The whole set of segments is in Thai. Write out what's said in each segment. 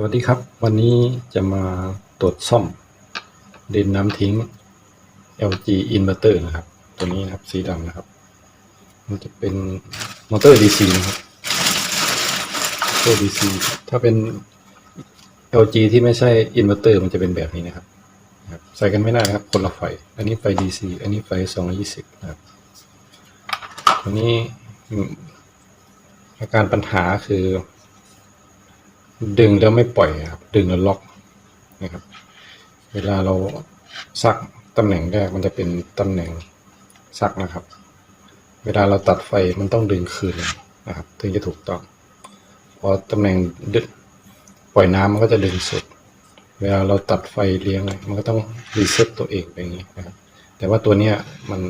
สวัสดีครับ วันนี้จะมาตรวจซ่อมดินน้ำทิ้ง LG inverter นะครับ ตัวนี้นะครับสีดำนะครับ มันจะเป็นมอเตอร์ DC นะครับมอเตอร์ DC ถ้าเป็น LG ที่ไม่ใช่ inverter มันจะเป็นแบบนี้นะครับ ใส่กันไม่ได้นะครับ คนละไฟ อันนี้ไฟ DC อันนี้ไฟ 220 นะครับ ตัวนี้อาการปัญหาคือ ดึงแล้วไม่ปล่อยครับ ดึงแล้วล็อกนะครับ เวลาเราซักตำแหน่งแรกมันจะเป็นตำแหน่งซักนะครับ เวลาเราตัดไฟมันต้องดึงคืนนะครับ ถึงจะถูกต้องพอตำแหน่งดึงปล่อยน้ำมันก็จะดึงสุด เวลาเราตัดไฟเลี้ยงมันก็ต้องรีเซ็ตตัวเองไปอย่างนี้นะครับ แต่ว่าตัวเนี้ยมัน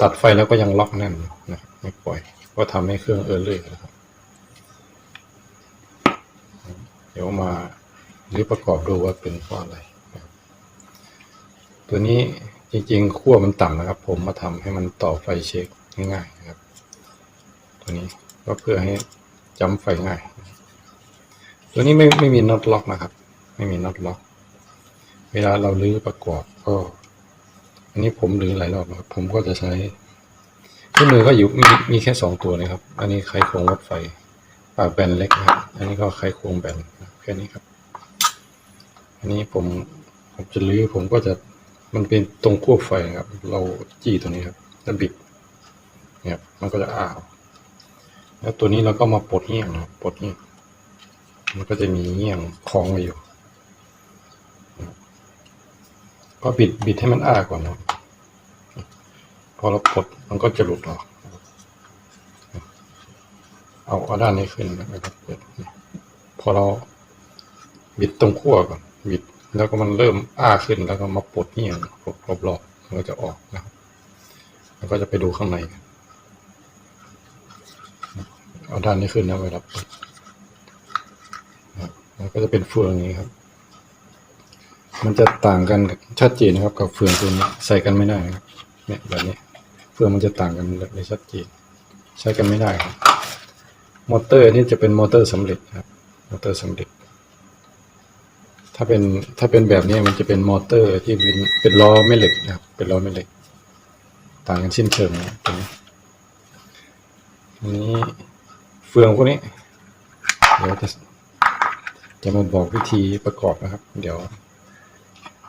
ตัดไฟแล้วก็ยังล็อกแน่นนะครับไม่ปล่อย ก็ทำให้เครื่องเออร์เลยนะครับ เดี๋ยวมาหรือประกอบดูว่าเป็นเพราะอะไรตัวนี้จริงๆขั้วมันต่ำนะครับ ผมมาทำให้มันต่อไฟเช็คง่ายๆนะครับ ตัวนี้ก็เพื่อให้จำไฟง่าย ตัวนี้ไม่ไม่มีน็อตล็อกนะครับ ไม่มีน็อตล็อก เวลาเราลื้อประกอบก็ อันนี้ผมลื้อหลายรอบนะครับผมก็จะใช้เครื่องมือก็อยู่มีมีแค่สองตัวนะครับ อันนี้ไขควงวัดไฟ แบนเล็กนะครับ อันนี้ก็ไขควงแบนแค่นี้ครับ อันนี้ผมผมจะลื้อผมก็จะมันเป็นตรงขั้วไฟครับ เราจี้ตัวนี้ครับแล้วบิดเนี่ยครับมันก็จะอ้าว แล้วตัวนี้เราก็มาปลดเงี้ยงนะครับปลดเงี้ยงมันก็จะมีเงี้ยงคล้องไว้อยู่ ก็บิดบิดให้มันอ้าก่อนนะพอเราปลดมันก็จะหลุดออก เอาเอาด้านนี้ขึ้นนะครับเปิดพอเราบิดตรงขั้วก่อนบิดแล้วก็มันเริ่มอ้าขึ้นแล้วก็มาปลดเงี่ยรอบรอบๆมันก็จะออกนะครับแล้วก็จะไปดูข้างในกันเอาด้านนี้ขึ้นนะเวลาเปิดนะครับมันก็จะเป็นเฟืองอย่างนี้ครับ มันจะต่างกันชัดเจนนะครับ กับเฟืองตัวนี้ใส่กันไม่ได้ครับเนี่ยแบบนี้ เฟืองมันจะต่างกันแบบนี้ชัดเจนใช้กันไม่ได้ครับ มอเตอร์นี่จะเป็นมอเตอร์สำเร็จครับมอเตอร์สำเร็จ ถ้าเป็นถ้าเป็นแบบนี้มันจะเป็นมอเตอร์ที่เป็นเป็นล้อแม่เหล็กนะครับ เป็นล้อแม่เหล็ก ต่างกันสิ้นเชิงนะตรงนี้นี้เฟืองพวกนี้ เดี๋ยวจะจะมาบอกวิธีประกอบนะครับ เดี๋ยว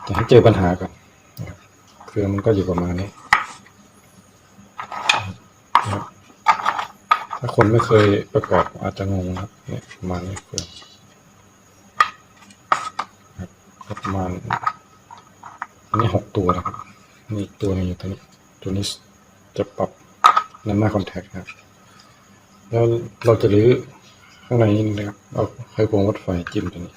จะให้เจอปัญหาก่อนนะครับเครื่องมันก็อยู่ประมาณนี้นะครับ ถ้าคนไม่เคยประกอบอาจจะงงนะครับเนี่ยประมาณนี้เฟืองครับประมาณอันนี้หกตัวนะครับนี่อีกตัวหนึงอยู่ตัวนี้ ตัวนี้จะปรับน้ำหน้าคอนแทคนะครับ แล้วเราจะรื้อข้างในนี้นะครับเอาไขควงวัดไฟจิ้มตัวนี้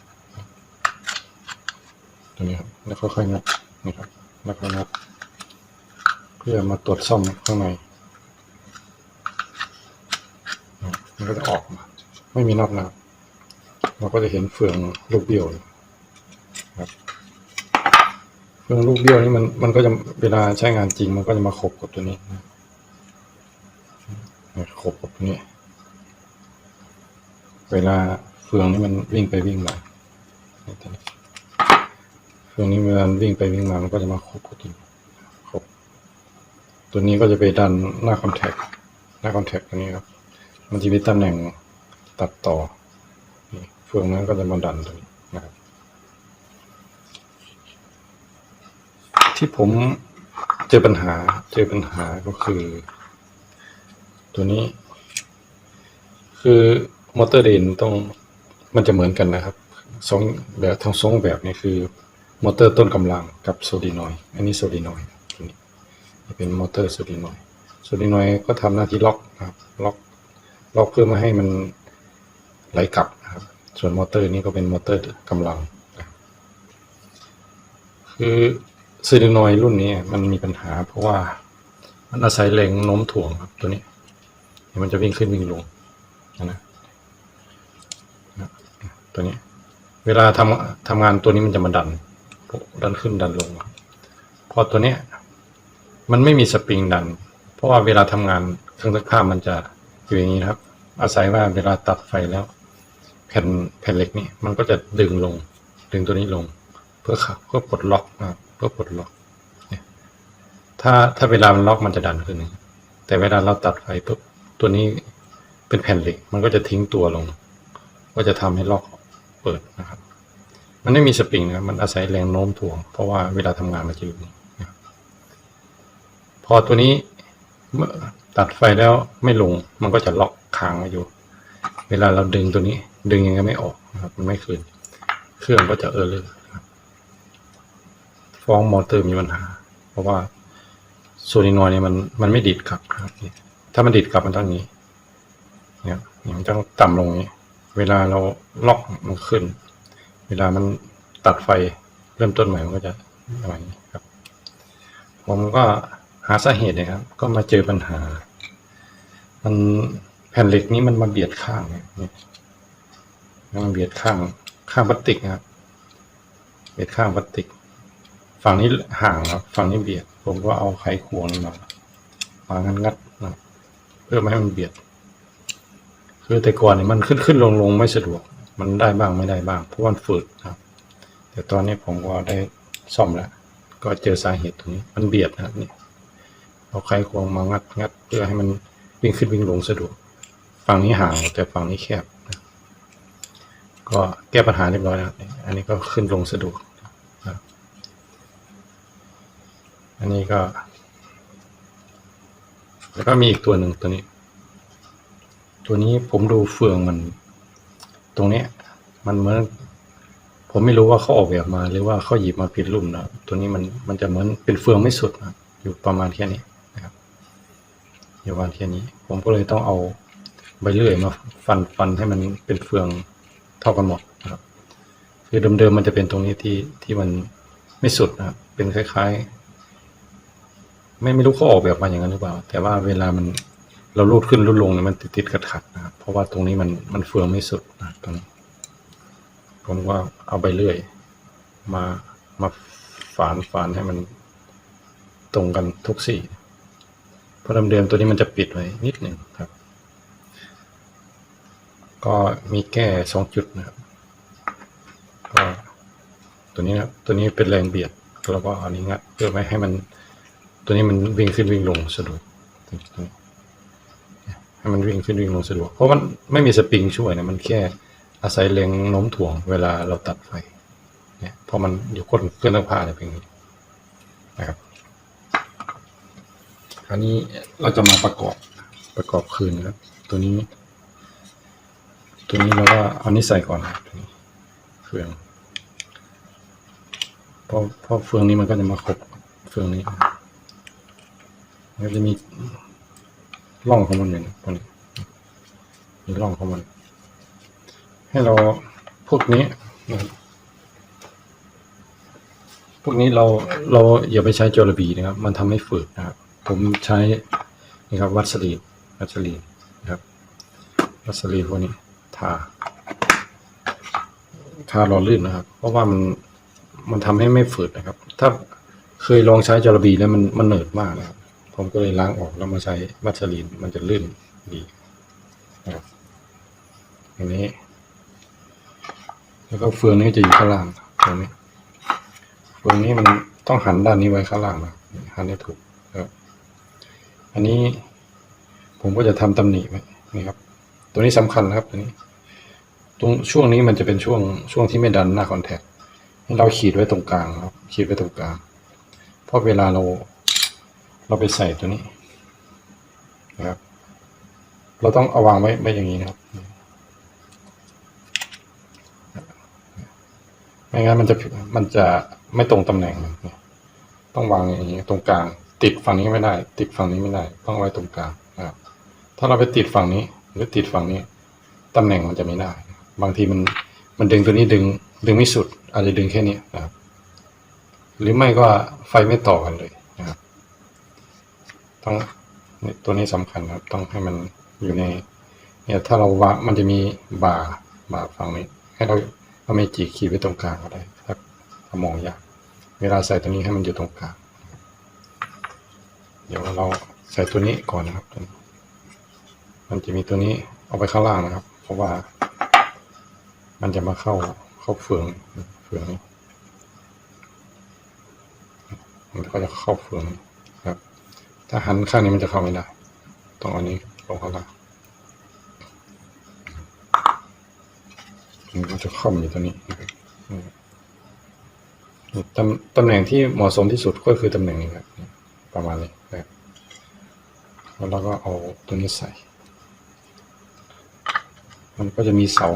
ตัวนี้ครับแล้วค่อยๆงัดนะครับแล้วก็งัดเพื่อมาตรวจซ่อมข้างใน มันก็จะออกมา ไม่มีน็อตนะเราก็จะเห็นเฟืองลูกเบี้ยวนะครับเฟืองลูกเบี้ยวนี่มันมันก็จะเวลาใช้งานจริง มันก็จะมาขบกับตัวนี้นะขบกับตัวนี้ เวลาเฟืองนี่มันวิ่งไปวิ่งมาเฟืองนี้เวลามันวิ่งไปวิ่งมา มันก็จะมาขบกับตัวนี้ขบตัวนี้ก็จะไปดันหน้าคอนแทคหน้าคอนแทคตัวนี้ครับ มันจะมีตำแหน่งตัดต่อเฟืองนั้นก็จะมาดันตรงนี้นะครับ ที่ผมเจอปัญหาเจอปัญหาก็คือ ตัวนี้ คือมอเตอร์เดนต้องมันจะเหมือนกันนะครับสองแบบทั้งสองแบบนี้คือมอเตอร์ต้นกำลังกับโซลินอยอันนี้โซลินอยตัวนี้เป็นมอเตอร์โซลินอยโซลินอยก็ทำหน้าที่ล็อกนะครับล็อก ล็อกเพื่อไม่ให้มันไหลกลับนะครับ ส่วนมอเตอร์นี้ก็เป็นมอเตอร์กำลัง คือซีดนอยรุ่นนี้มันมีปัญหา เพราะว่ามันอาศัยแรงโน้มถ่วงครับตัวนี้ มันจะวิ่งขึ้นวิ่งลงนะนะตัวนี้ เวลาทำทำงานตัวนี้มันจะมาดัน ดันขึ้นดันลงครับพอตัวนี้มันไม่มีสปริงดัน เพราะว่าเวลาทำงานเครื่องซักผ้ามันจะ อยู่อย่างนี้ครับ อาศัยว่าเวลาตัดไฟแล้ว แผ่นแผ่นเหล็กนี่มันก็จะดึงลง ดึงตัวนี้ลง เพื่อขับเพื่อปลดล็อกนะเพื่อปลดล็อกเนี่ยถ้าถ้าเวลามันล็อกมันจะดันขึ้น แต่เวลาเราตัดไฟปุ๊บตัวนี้เป็นแผ่นเหล็ก มันก็จะทิ้งตัวลง ก็จะทำให้ล็อกเปิดนะครับ มันไม่มีสปริงนะมันอาศัยแรงโน้มถ่วง เพราะว่าเวลาทำงานมันจะอยู่นี่นะครับพอตัวนี้เมื่อ ตัดไฟแล้วไม่ลง มันก็จะล็อกค้างไว้อยู่ เวลาเราดึงตัวนี้ ดึงยังไงไม่ออกนะครับ มันไม่คืน เครื่องก็จะเออร์เลอร์ฟ้องมอเตอร์มีปัญหา เพราะว่าโซลินอยเนี่ยมันมันไม่ดีดกลับนะครับ ถ้ามันดีดกลับมันต้องอย่างนี้เนี่ยมันต้องต่ำลงนี้ เวลาเราล็อกมันขึ้น เวลามันตัดไฟเริ่มต้นใหม่มันก็จะประมาณนี้ครับ ผมก็ หาสาเหตุนะครับ ก็มาเจอปัญหา มันแผ่นเหล็กนี้มันมาเบียดข้างเนี่ยนี่มันเบียดข้างข้างพลาสติกนะครับ เบียดข้างพลาสติก ฝั่งนี้ห่างครับฝั่งนี้เบียด ผมก็เอาไขควงมามางัดงัดๆนะเพื่อไม่ให้มันเบียด คือแต่ก่อนเนี่ยมันขึ้นขึ้นลงลงไม่สะดวก มันได้บ้างไม่ได้บ้างเพราะมันฝืดครับ แต่ตอนนี้ผมก็ได้ซ่อมแล้ว ก็เจอสาเหตุตรงนี้ มันเบียดนะครับนี่ เอาไขควงมางัดงัดเพื่อให้มันวิ่งขึ้นวิ่งลงสะดวก ฝั่งนี้ห่างแต่ฝั่งนี้แคบ ก็แก้ปัญหาเรียบร้อยแล้ว อันนี้ก็ขึ้นลงสะดวก อันนี้ก็ แล้วก็มีอีกตัวหนึ่งตัวนี้ ตัวนี้ผมดูเฟืองมัน ตรงเนี้ย มันเหมือนผมไม่รู้ว่าเขาออกแบบมาหรือว่าเขาหยิบมาผิดรุ่นนะตัวนี้มันมันจะเหมือนเป็นเฟืองไม่สุดนะอยู่ประมาณแค่นี้ อยู่ประมาณแค่นี้ ผมก็เลยต้องเอาใบเลื่อยมาฟันฟันให้มันเป็นเฟืองเท่ากันหมดนะครับ คือเดิมๆมันจะเป็นตรงนี้ที่ที่มันไม่สุดนะครับเป็นคล้ายๆ ไม่ไม่รู้เขาออกแบบมาอย่างนั้นหรือเปล่า แต่ว่าเวลามันเราลูดขึ้นลูดลงเนี่ยมันติดติดขัดขัดนะครับเพราะว่าตรงนี้มันมันเฟืองไม่สุดนะตรงนี้ผมก็เอาใบเลื่อย มามาฝานฝานให้มันตรงกันทุกสี่ เพราะเดิมๆตัวนี้มันจะปิดไว้นิดหนึ่งครับ ก็มีแก้สองจุดนะครับก็ตัวนี้นะตัวนี้เป็นแรงเบียดแล้วก็อันนี้งัดเพื่อไม่ให้มันตัวนี้มันวิ่งขึ้นวิ่งลงสะดวกให้มันวิ่งขึ้นวิ่งลงสะดวกเพราะมันไม่มีสปริงช่วยนะมันแค่อาศัยแรงโน้มถ่วงเวลาเราตัดไฟเนี่ยเพราะมันอยู่ก้นเครื่องตักผ้าเนี่ยเป็นอย่างนี้นะครับ คราวนี้เราจะมาประกอบประกอบคืนนะครับ ตัวนี้ ตัวนี้เราก็เอานี้ใส่ก่อนครับตัวนี้เฟืองเพราะเพราะเฟืองนี้มันก็จะมาครบเฟืองนี้นะครับมันก็จะมีร่องของมันอยู่นะตัวนี้มีร่องของมัน ให้เราพวกนี้นะครับพวกนี้เราเราอย่าไปใช้โจลบีนะครับ มันทำให้ฝืดนะครับ ผมใช้นี่ครับวัสลีนวัสลีนนะครับวัสลีนพวกนี้ทาทาหล่อลื่นนะครับ เพราะว่ามันมันทำให้ไม่ฝืดนะครับ ถ้าเคยลองใช้จระบีแล้วมันมันเหนิดมากนะครับ ผมก็เลยล้างออกแล้วมาใช้วัสลีนมันจะลื่นดีนะครับอย่างนี้ แล้วก็เฟืองนี้จะอยู่ข้างล่างตรงนี้เฟืองนี้มันต้องหันด้านนี้ไว้ข้างล่างนะหันให้ถูก อันนี้ผมก็จะทำตำหนิไว้นี่ครับ ตัวนี้สำคัญนะครับตัวนี้ตรงช่วงนี้มันจะเป็นช่วงช่วงที่ไม่ดันหน้าคอนแทคให้เราขีดไว้ตรงกลางครับ ขีดไว้ตรงกลาง เพราะเวลาเราเราไปใส่ตัวนี้นะครับ เราต้องเอาวางไว้ไว้อย่างนี้นะครับ ไม่งั้นมันจะมันจะไม่ตรงตำแหน่ง ต้องวางอย่างนี้ตรงกลาง ติดฝั่งนี้ไม่ได้ ติดฝั่งนี้ไม่ได้ ต้องไว้ตรงกลางนะครับ ถ้าเราไปติดฝั่งนี้ หรือติดฝั่งนี้ตำแหน่งมันจะไม่ได้ บางทีมันมันดึงตัวนี้ดึงดึงไม่สุด อาจจะดึงแค่นี้นะครับ หรือไม่ก็ไฟไม่ต่อกันเลยนะครับ ต้องตัวนี้สำคัญครับ ต้องให้มันอยู่ใน เนี่ยถ้าเราวางมันจะมีบาบาฝั่งนี้ ให้เราเอาเมจิขีดไว้ตรงกลางก็ได้ถ้ามองยากเวลาใส่ตัวนี้ให้มันอยู่ตรงกลาง เดี๋ยวเราใส่ตัวนี้ก่อนนะครับ มันจะมีตัวนี้เอาไปข้างล่างนะครับ เพราะว่า มันจะมาเข้าเข้าเฟืองเฟืองมันก็จะเข้าเฟืองครับ ถ้าหันข้างนี้มันจะเข้าไม่ได้ต้องอานี้ลงข้างล่างมันก็จะค่อมอยู่ตรงนี้ตำตำแหน่งที่เหมาะสมที่สุดก็คือตำแหน่งนี้ครับ ประมาณนี้นะครับแล้วเราก็เอาตัวนี้ใส่ มันก็จะมีเสา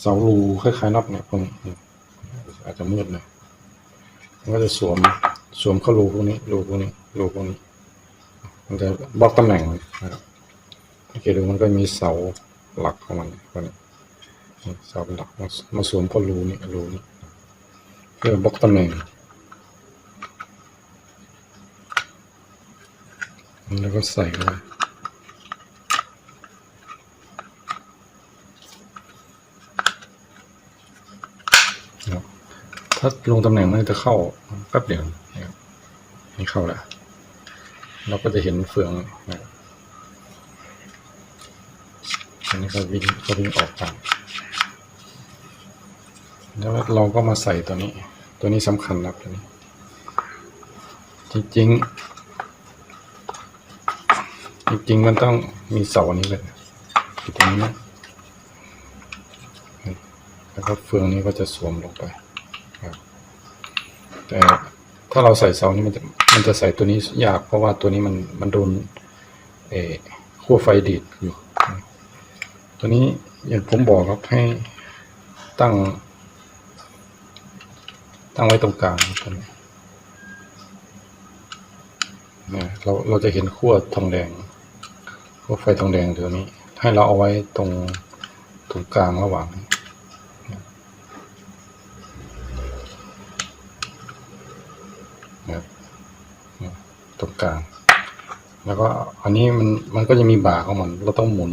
เสารูคล้ายๆน็อตเนี่ยพวกนี้อาจจะมืดหน่อยมันก็จะสวมสวมเข้ารูพวกนี้รูพวกนี้รูพวกนี้ มันจะบล็อกตำแหน่งนะครับสังเกตดูมันก็มีเสาหลักของมันพวกนี้เสาหลักมามาสวมเข้ารูนี้รูนี้เพื่อบล็อกตำแหน่ง แล้วก็ใส่เข้าไปครับถ้าลงตำแหน่งมันจะเข้าแป๊บเดียวนี่เข้าแล้วเราก็จะเห็นเฟืองนะอันนี้ก็วิ่งก็วิ่งออกตามแล้วเราก็มาใส่ตัวนี้ ตัวนี้สำคัญนะครับตัวนี้ จริงๆ จริงๆ มันต้องมีเสาอันนี้เลยอยู่ตรงนี้นะแล้วก็เฟืองนี้ก็จะสวมลงไปครับแต่ถ้าเราใส่เสานี้มันจะมันจะใส่ตัวนี้ยากเพราะว่าตัวนี้มันมันโดนเอขั้วไฟดีดอยู่ ตัวนี้อย่างผมบอกครับให้ตั้ง ตั้งไว้ตรงกลางตัวนี้เนี่ยเราเราจะเห็นขั้วทองแดง ขั้วไฟทองแดงตัวนี้ ให้เราเอาไว้ตรงตรงกลางระหว่างนะครับตรงกลาง แล้วก็อันนี้มันมันก็จะมีบ่าของมัน เราต้องหมุน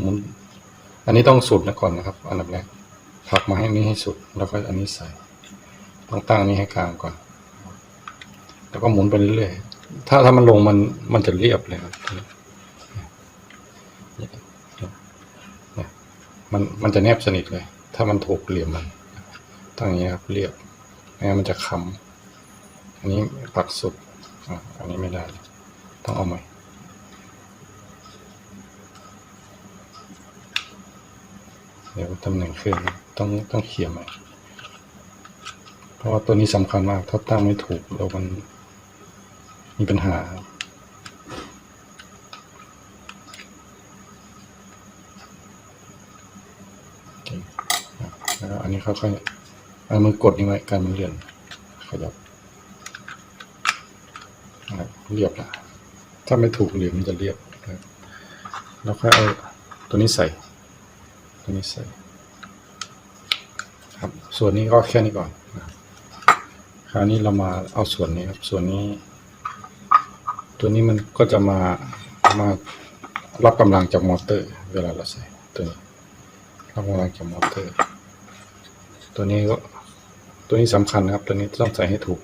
หมุน อันนี้ต้องสุดนะก่อนนะครับ อันดับแรกผลักมาให้นี้ให้สุด แล้วก็อันนี้ใส่ ต้องตั้งอันนี้ให้กลางก่อน แล้วก็หมุนไปเรื่อยๆ ถ้าถ้ามันลงมันมันจะเรียบเลยครับเนี่ย มันมันจะแนบสนิทเลย ถ้ามันถูกเหลี่ยมมันตั้งอย่างนี้ครับเรียบไม่งั้นมันจะค้ำอันนี้ปักสุดอันนี้ไม่ได้ ต้องเอาใหม่เดี๋ยวตำแหน่งเครื่องต้องต้องเขียนใหม่เพราะว่าตัวนี้สำคัญมาก ถ้าตั้งไม่ถูกแล้วมันมีปัญหาโอเคครับแล้วก็อั นี้ค่อยๆเอามือกดนี่ไว้การมันเลื่อนขยับนะครับเรียบละถ้าไม่ถูกเหลี่ยมมันจะเรียบแล้วค่อยเอาตัวนี้ใส่ ตัวนี้ใส่ ครับ ส่วนนี้ก็แค่นี้ก่อนครับคราวนี้เรามาเอาส่วนนี้ครับ ส่วนนี้ ตัวนี้มันก็จะมามารับกำลังจากมอเตอร์ เวลาเราใส่ตัวนี้รับกำลังจากมอเตอร์ ตัวนี้ก็ตัวนี้สำคัญนะครับ ตัวนี้ต้องใส่ให้ถูก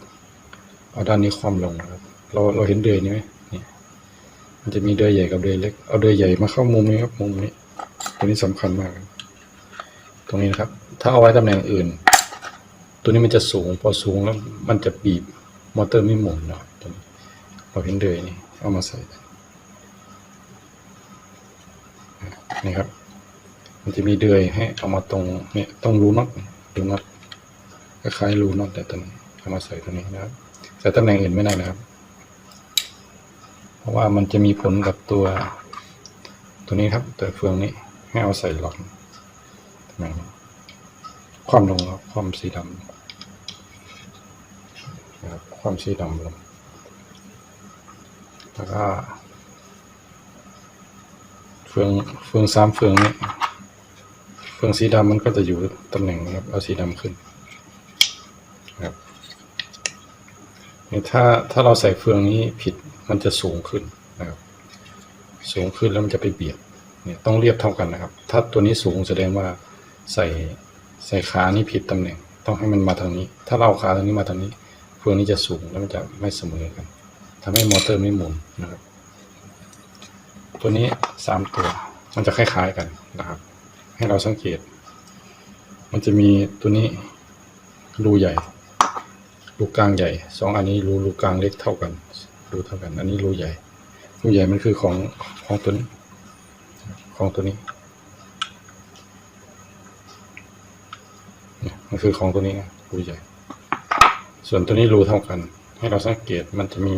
เอาด้านนี้คว่ำลงนะครับ เราเราเห็นเดือยนี้ไหมนี่มันจะมีเดือยใหญ่กับเดือยเล็ก เอาเดือยใหญ่มาเข้ามุมนี้ครับ มุมนี้ ตัวนี้สำคัญมาก ตรงนี้นะครับ ถ้าเอาไว้ตำแหน่งอื่น ตัวนี้มันจะสูง พอสูงแล้วมันจะบีบ มอเตอร์ไม่หมุนเนาะตัวนี้เราเห็นเดือยนี่ เอามาใส่นี่ครับ มันจะมีเดือยให้เอามาตรงเนี่ยต้องรู้น็อต รูน็อตคล้ายๆรูน็อตแต่ตัวนี้เอามาใส่ตัวนี้นะครับใส่ตำแหน่งอื่นไม่ได้นะครับ เพราะว่ามันจะมีผลกับตัวตัวนี้ครับตัวเฟืองนี้ให้เอาใส่หลอกตำแหน่งความลงครับความสีดำนะครับความสีดำลงแล้วก็เฟืองเฟืองสามเฟืองนี้ เฟืองสีดำมันก็จะอยู่ตำแหน่งนี้ครับเอาสีดำขึ้นครับนี่ถ้าถ้าเราใส่เฟืองนี้ผิดมันจะสูงขึ้นนะครับ สูงขึ้นแล้วมันจะไปเบียดเนี่ยต้องเรียบเท่ากันนะครับ ถ้าตัวนี้สูงแสดงว่าใส่ใส่ขานี้ผิดตำแหน่ง ต้องให้มันมาทางนี้ ถ้าเราขาทางนี้มาทางนี้เฟืองนี้จะสูงแล้วมันจะไม่เสมอกันทำให้มอเตอร์ไม่หมุนนะครับ ตัวนี้สามตัวมันจะคล้ายๆกันนะครับ ให้เราสังเกต มันจะมีตัวนี้รูใหญ่รูกลางใหญ่สองอันนี้รูรูกลางเล็กเท่ากันรูเท่ากัน อันนี้รูใหญ่รูใหญ่มันคือของของตัวนี้ของตัวนี้มันคือของตัวนี้รูใหญ่ ส่วนตัวนี้รูเท่ากัน ให้เราสังเกตมันจะมี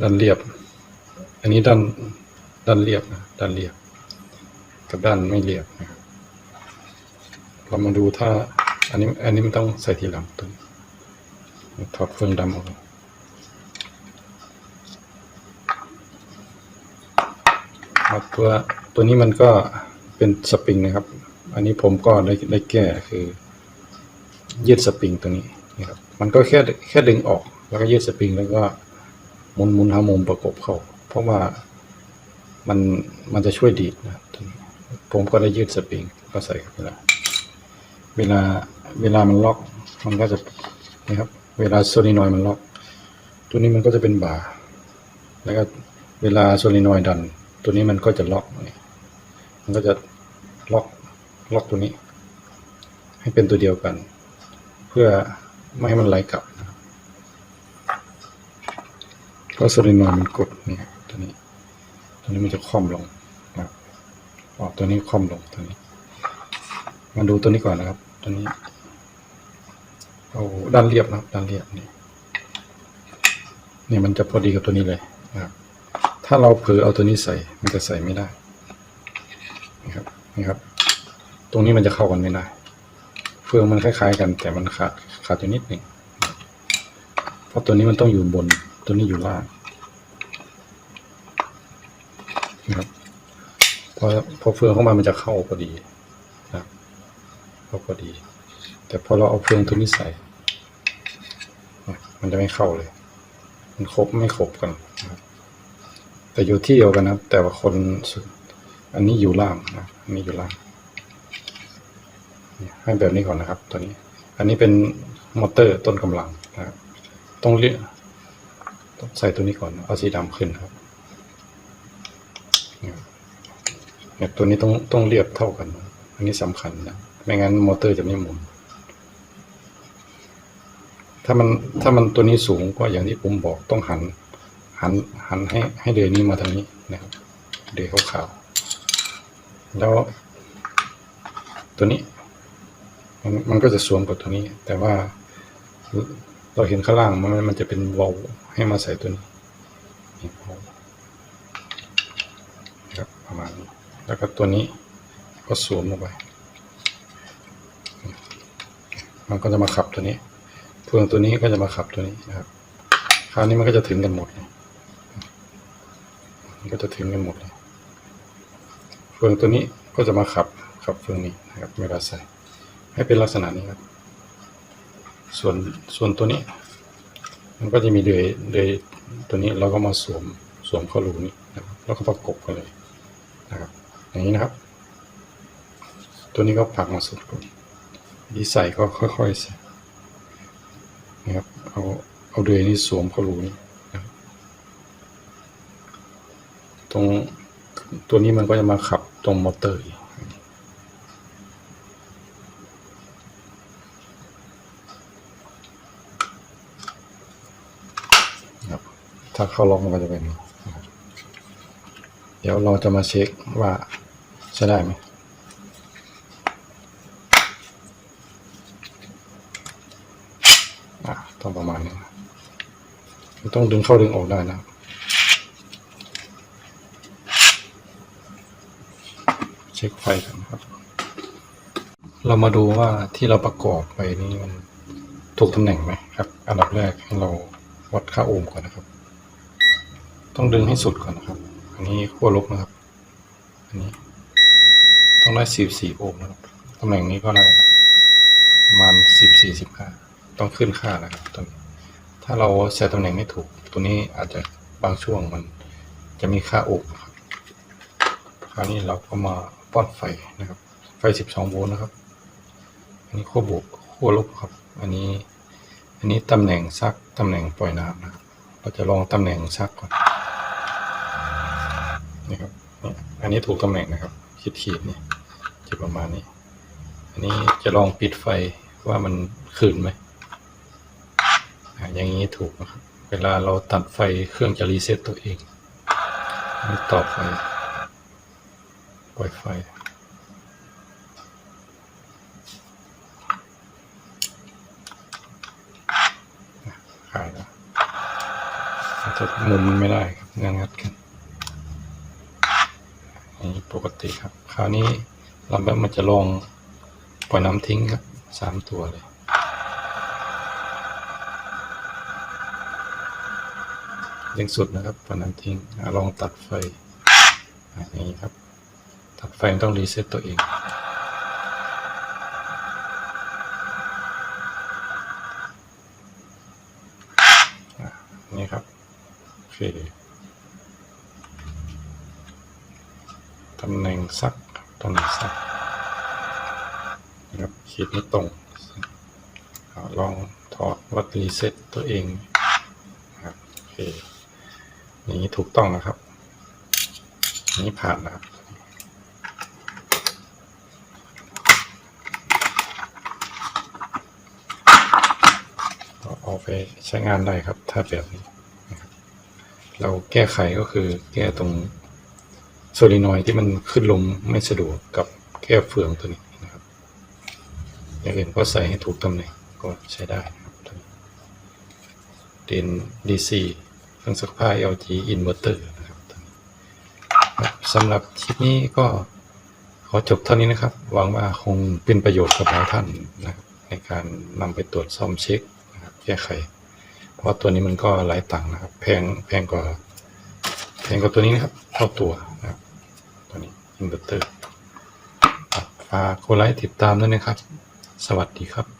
ด้านเรียบ อันนี้ด้านด้านเรียบนะด้านเรียบ กับด้านไม่เรียบนะครับเรามาดูถ้า อันนี้ อันนี้มันต้องใส่ทีหลังตัวถอดเฟืองดำออกครับตัวตัวนี้มันก็เป็นสปริงนะครับ อันนี้ผมก็ได้ได้แก้คือยืดสปริงตัวนี้นะครับ มันก็แค่แค่ดึงออกแล้วก็ยืดสปริงแล้วก็หมุนหมุนหามุมประกบเข้า เพราะว่ามันมันจะช่วยดีดนะครับ ผมก็ได้ยืดสปริงก็ใส่เข้าไปแล้วเวลาเวลามันล็อกมันก็จะนะครับ เวลาโซลินอยด์มันล็อก ตัวนี้มันก็จะเป็นบาร์แล้วก็เวลาโซลินอยด์ดัน ตัวนี้มันก็จะล็อกมันก็จะล็อกล็อกตัวนี้ ให้เป็นตัวเดียวกัน เพื่อไม่ให้มันไหลกลับนะครับเพราะโซลินอยด์มันกดเนี่ครับตัวนี้ตัวนี้มันจะคว่ำลง ออกตัวนี้คว่ำลงตัวนี้ มาดูตัวนี้ก่อนนะครับ ตัวนี้เอาด้านเรียบนะครับ ด้านเรียบนี่เนี่ยมันจะพอดีกับตัวนี้เลยนะครับ ถ้าเราเผลอเอาตัวนี้ใส่ มันจะใส่ไม่ได้นี่ครับนี่ครับ ตรงนี้มันจะเข้ากันไม่ได้ เฟืองมันคล้ายๆ กัน แต่มันขาดขาดอยู่นิดหนึ่งเพราะตัวนี้มันต้องอยู่บน ตัวนี้อยู่ล่างนะครับ พอพอเฟืองเข้ามามันจะเข้าพอดีนะเข้าพอดี แต่พอเราเอาเฟืองตัวนี้ใส่ มันจะไม่เข้าเลย มันครบไม่ครบกันนะแต่อยู่ที่เดียวกันนะแต่ว่าคนสุดอันนี้อยู่ล่างนะอันนี้อยู่ล่างให้แบบนี้ก่อนนะครับ ตัวนี้ อันนี้เป็นมอเตอร์ต้นกำลังนะครับต้องเรียกต้องใส่ตัวนี้ก่อน เอาสีดำขึ้นครับเนี่ย เนี่ยตัวนี้ต้องต้องเรียบเท่ากัน อันนี้สำคัญนะ ไม่งั้นมอเตอร์จะไม่หมุน ถ้ามันถ้ามันตัวนี้สูงก็อย่างที่ผมบอกต้องหัน หันหันให้ให้เดือยนี้มาทางนี้นะครับเดือยขาวๆแล้ว ตัวนี้ มันมันก็จะสวมกับตัวนี้ แต่ว่าเราเห็นข้างล่างมันมันจะเป็นวอลให้มาใส่ตัวนี้นะครับประมาณนี้ แล้วก็ตัวนี้ก็สวมลงไป มันก็จะมาขับตัวนี้เฟืองตัวนี้ก็จะมาขับตัวนี้นะครับ คราวนี้มันก็จะถึงกันหมดเลยมันก็จะถึงกันหมดเลยเฟืองตัวนี้ก็จะมาขับขับเฟืองนี้นะครับเวลาใส่ให้เป็นลักษณะนี้ครับ ส่วนส่วนตัวนี้ มันก็จะมีเดือยเดือยตัวนี้เราก็มาสวมสวมเข้ารูนี้นะครับแล้วก็ประกบกันเลยนะครับ อย่างนี้นะครับ ตัวนี้ก็ผลักมาสุดก่อนดีใส่ก็ค่อยๆใส่นะครับเอาเอาเดือยนี้สวมเข้ารูนี้นะตรงตัวนี้มันก็จะมาขับตรงมอเตอร์อีกครับถ้าเข้าล็อกมันก็จะเป็นอย่างนี้นะครับ เดี๋ยวเราจะมาเช็คว่าใช้ได้ไหมอะต้องประมาณนี้นะต้องดึงเข้าดึงออกได้นะเช็คไฟกันะครับ เรามาดูว่าที่เราประกอบไปนี่มันถูกตำแหน่งไหมครับ อันดับแรกให้เราวัดค่าโอห์มก่อนนะครับ ต้องดึงให้สุดก่อนนะครับ อันนี้ขั้วลบนะครับอันนี้ต้องได้สิบสี่โอห์มนะครับตำแหน่งนี้ก็ได้ประมาณสิบสี่สิบห้าต้องขึ้นค่านะครับตรงนี้ถ้าเราใส่ตำแหน่งไม่ถูก ตัวนี้อาจจะบางช่วงมันจะมีค่าโอห์มครับคราวนี้เราก็มาป้อนไฟนะครับ ไฟสิบสองโวลต์นะครับอันนี้ขั้วบวกขั้วลบครับอันนี้อันนี้ตำแหน่งซักตำแหน่งปล่อยน้ำนะครับเราจะลองตำแหน่งซักก่อน นี่ครับอันนี้ถูกตำแหน่งนะครับขีดขีดๆนี่จะประมาณนี้ อันนี้จะลองปิดไฟว่ามันคืนไหมอย่างนี้ถูกนะครับ เวลาเราตัดไฟเครื่องจะรีเซ็ตตัวเองต่อไฟปล่อยไฟขายแล้วจะมุมมันไม่ได้ครับงานงัดกัน ปกติครับ คราวนี้ลำแบบมันจะลงปล่อยน้ำทิ้งครับสามตัวเลยยังสุดนะครับปล่อยน้ำทิ้งอลองตัดไฟอย่างนี้ครับ ตัดไฟต้องรีเซ็ตตัวเอง อะนี่ครับ โอเคตำแหน่งซักค รัตำแหน่งซักนะครับขีดไม่ตรงลองถอดวัดรีเซ็ตตัวเองนะครับโอเคอย่างนี้ถูกต้องนะครับนี้ผ่านนะครับเอาไปใช้งานได้ครับ ถ้าแบบนี้เราแก้ไขก็คือแก้ตรง โซลินอยที่มันขึ้นลงไม่สะดวกกับแก้เฟืองตัวนี้นะครับ อย่างอื่นก็ใส่ให้ถูกตำแหน่งก็ใช้ได้นะครับตัวนี้เดน DC เครื่องซักผ้า LG Inverter นะครับนี้ครับสำหรับคลิปนี้ก็ขอจบเท่านี้นะครับ หวังว่าคงเป็นประโยชน์กับหลายท่านนะครับในการนำไปตรวจซ่อมเช็คนะครับแก้ไข เพราะตัวนี้มันก็หลายตังค์นะครับ แพงแพงกว่าแพงกว่าตัวนี้นะครับ เท่าตัว ตัวนี้อินเวอร์เตอร์ฝากกดไลค์ติดตามด้วยนะครับ สวัสดีครับ